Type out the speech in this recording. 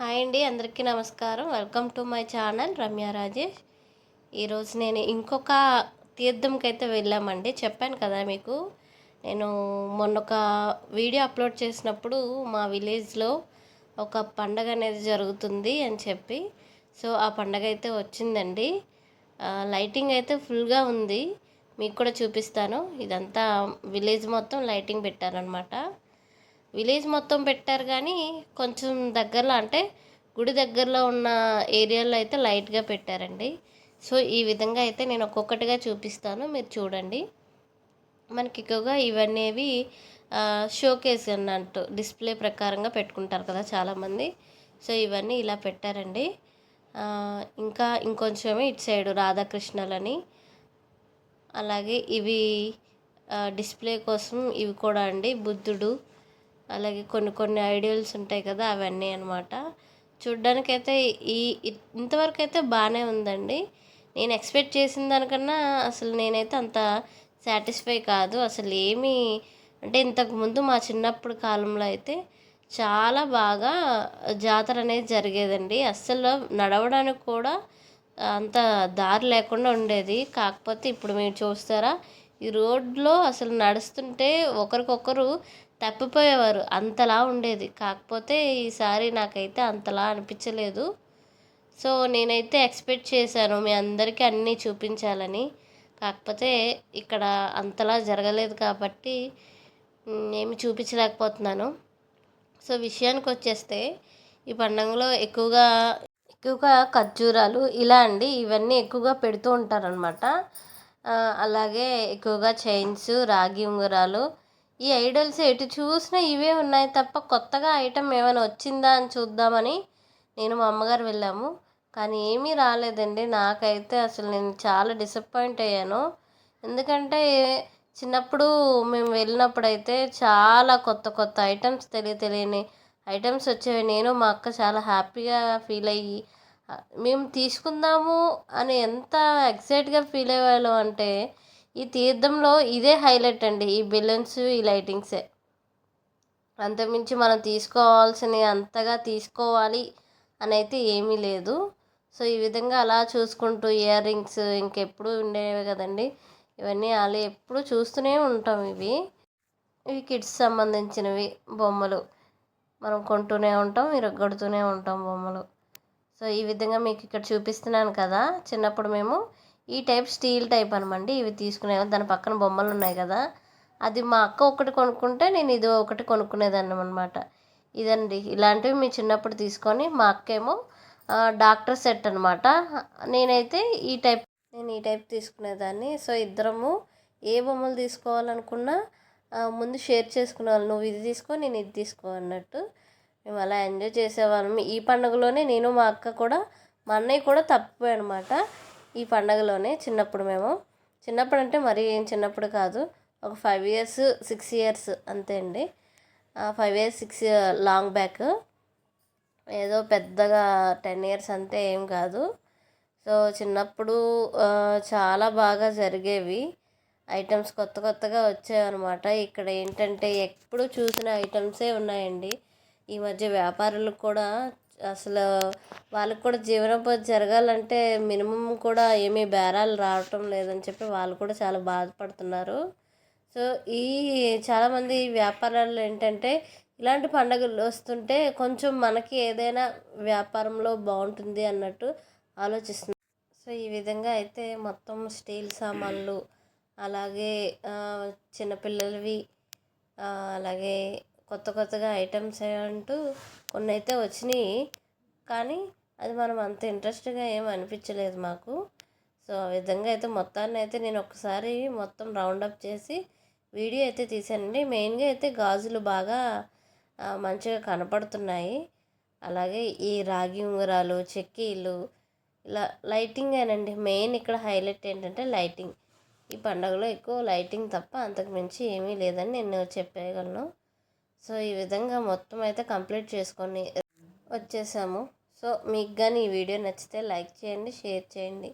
Hi అండి అందరికీ నమస్కారం. Welcome to my channel Ramya Rajesh. ఈరోజు నేను ఇంకొక తీర్థంకి అయితే వెళ్ళామండి. చెప్పాను కదా మీకు నేను మొన్న ఒక వీడియో అప్లోడ్ చేసినప్పుడు మా విలేజ్లో ఒక పండగ అనేది జరుగుతుంది అని చెప్పి సో ఆ పండగ అయితే వచ్చిందండి. లైటింగ్ అయితే ఫుల్గా ఉంది. మీకు కూడా చూపిస్తాను. ఇదంతా విలేజ్ మొత్తం లైటింగ్ పెట్టారనమాట విలేజ్ మొత్తం పెట్టారు కానీ కొంచెం దగ్గరలో అంటే గుడి దగ్గరలో ఉన్న ఏరియాలో అయితే లైట్గా పెట్టారండి. సో ఈ విధంగా అయితే నేను ఒక్కొక్కటిగా చూపిస్తాను. మీరు చూడండి. మనకి ఎక్కువగా ఇవన్నీ షోకేస్ అన్నట్టు డిస్ప్లే ప్రకారంగా పెట్టుకుంటారు కదా చాలామంది. సో ఇవన్నీ ఇలా పెట్టారండి. ఇంకా ఇంకొంచెమే ఇటు సైడు రాధాకృష్ణలని. అలాగే ఇవి డిస్ప్లే కోసం ఇవి కూడా అండి. బుద్ధుడు అలాగే కొన్ని కొన్ని ఐడియల్స్ ఉంటాయి కదా అవన్నీ అనమాట చూడ్డానికైతే ఈ ఇంతవరకు అయితే బాగానే ఉందండి. నేను ఎక్స్పెక్ట్ చేసిన దానికన్నా అసలు నేనైతే అంత సాటిస్ఫై కాదు. అసలు ఏమీ అంటే ఇంతకుముందు మా చిన్నప్పుడు కాలంలో అయితే చాలా బాగా జాతర అనేది జరిగేదండి. అస్సలు నడవడానికి కూడా అంత దారి లేకుండా ఉండేది. కాకపోతే ఇప్పుడు మీరు చూస్తారా ఈ రోడ్లో అసలు నడుస్తుంటే ఒకరికొకరు తప్పిపోయేవారు. అంతలా ఉండేది. కాకపోతే ఈసారి నాకైతే అంతలా అనిపించలేదు. సో నేనైతే ఎక్స్పెక్ట్ చేశాను మీ అందరికీ అన్నీ చూపించాలని. కాకపోతే ఇక్కడ అంతలా జరగలేదు కాబట్టి ఏమి చూపించలేకపోతున్నాను. సో విషయానికి వచ్చేస్తే ఈ పండుగలో ఎక్కువగా ఎక్కువగా ఖర్జూరాలు ఇలా అండి ఇవన్నీ ఎక్కువగా పెడుతూ ఉంటారనమాట అలాగే ఎక్కువగా చైన్స్ రాగి ఉంగరాలు. ఈ ఐడల్స్ ఎటు చూసినా ఇవే ఉన్నాయి తప్ప కొత్తగా ఐటెం ఏమైనా వచ్చిందా అని చూద్దామని నేను మా అమ్మగారు వెళ్ళాము. కానీ ఏమీ రాలేదండి. నాకైతే అసలు నేను చాలా డిసప్పాయింట్ అయ్యాను. ఎందుకంటే చిన్నప్పుడు మేము వెళ్ళినప్పుడు అయితే చాలా కొత్త కొత్త ఐటమ్స్ తెలియ తెలియని ఐటమ్స్ వచ్చేవి. నేను మా అక్క చాలా హ్యాపీగా ఫీల్ అయ్యి మేము తీసుకుందాము అని ఎంత ఎక్సైట్గా ఫీల్ అయ్యేవాళ్ళం అంటే ఈ తీర్థంలో ఇదే హైలైట్ అండి ఈ బెలూన్స్ ఈ లైటింగ్సే అంతకుమించి మనం తీసుకోవాల్సినవి అంతగా తీసుకోవాలి అని అయితే ఏమీ లేదు. సో ఈ విధంగా అలా చూసుకుంటూ ఇయర్ రింగ్స్ ఇంకెప్పుడు ఉండేవి కదండి. ఇవన్నీ అలా ఎప్పుడు చూస్తూనే ఉంటాం ఇవి. ఇవి కిడ్స్ సంబంధించినవి బొమ్మలు. మనం కొంటూనే ఉంటాం ఇరగొడుతూనే ఉంటాం బొమ్మలు. సో ఈ విధంగా మీకు ఇక్కడ చూపిస్తున్నాను కదా. చిన్నప్పుడు మేము ఈ టైప్ స్టీల్ టైప్ అనమండి. ఇవి తీసుకునే దాని పక్కన బొమ్మలు ఉన్నాయి కదా. అది మా అక్క ఒకటి కొనుక్కుంటే నేను ఇది ఒకటి కొనుక్కునేదాన్ని అనమాట ఇదండి. ఇలాంటివి మీ చిన్నప్పుడు తీసుకొని మా అక్క ఏమో డాక్టర్ సెట్ అనమాట. నేనైతే ఈ టైప్ నేను ఈ టైప్ తీసుకునేదాన్ని. సో ఇద్దరము ఏ బొమ్మలు తీసుకోవాలనుకున్నా ముందు షేర్ చేసుకునేవాళ్ళు నువ్వు ఇది తీసుకో నేను ఇది తీసుకో అన్నట్టు మేము అలా ఎంజాయ్ చేసేవాళ్ళం. ఈ పండుగలోనే నేను మా అక్క కూడా మా అన్నయ్య కూడా తప్పిపోయానమాట ఈ పండగలోనే చిన్నప్పుడు మేము. చిన్నప్పుడు అంటే మరీ ఏం చిన్నప్పుడు కాదు. ఒక ఫైవ్ ఇయర్స్ సిక్స్ ఇయర్స్ అంతే అండి. Five years six long back ఏదో పెద్దగా టెన్ ఇయర్స్ అంతే ఏం కాదు. సో చిన్నప్పుడు చాలా బాగా జరిగేవి. ఐటమ్స్ కొత్త కొత్తగా వచ్చాయన్నమాట. ఇక్కడ ఏంటంటే ఎప్పుడు చూసిన ఐటమ్సే ఉన్నాయండి. ఈ మధ్య వ్యాపారులకు కూడా అసలు వాళ్ళకి కూడా జీవనోపాధి జరగాలంటే మినిమం కూడా ఏమీ బేరాలు రావటం లేదని చెప్పి వాళ్ళు కూడా చాలా బాధపడుతున్నారు. సో ఈ చాలామంది వ్యాపారాలు ఏంటంటే ఇలాంటి పండుగలు వస్తుంటే కొంచెం మనకి ఏదైనా వ్యాపారంలో బాగుంటుంది అన్నట్టు ఆలోచిస్తున్నారు. సో ఈ విధంగా అయితే మొత్తం స్టీల్ సామాన్లు అలాగే చిన్నపిల్లలవి అలాగే కొత్త కొత్తగా ఐటమ్స్ అంటూ కొన్ని అయితే వచ్చినాయి. కానీ అది మనం అంత ఇంట్రెస్ట్గా ఏం అనిపించలేదు మాకు. సో ఆ విధంగా అయితే మొత్తాన్ని అయితే నేను ఒకసారి మొత్తం రౌండప్ చేసి వీడియో అయితే తీసానండి. మెయిన్గా అయితే గాజులు బాగా మంచిగా కనపడుతున్నాయి. అలాగే ఈ రాగి ఉంగరాలు చెక్కీలు ఇలా లైటింగ్ అనండి మెయిన్ ఇక్కడ హైలైట్ ఏంటంటే లైటింగ్. ఈ పండుగలో ఎక్కువ లైటింగ్ తప్ప అంతకు మించి ఏమీ లేదని నేను చెప్పగలను సో ఈ విధంగా మొత్తం అయితే కంప్లీట్ చేసుకొని వచ్చేసాము. సో మీకు కానీ ఈ వీడియో నచ్చితే లైక్ చేయండి షేర్ చేయండి.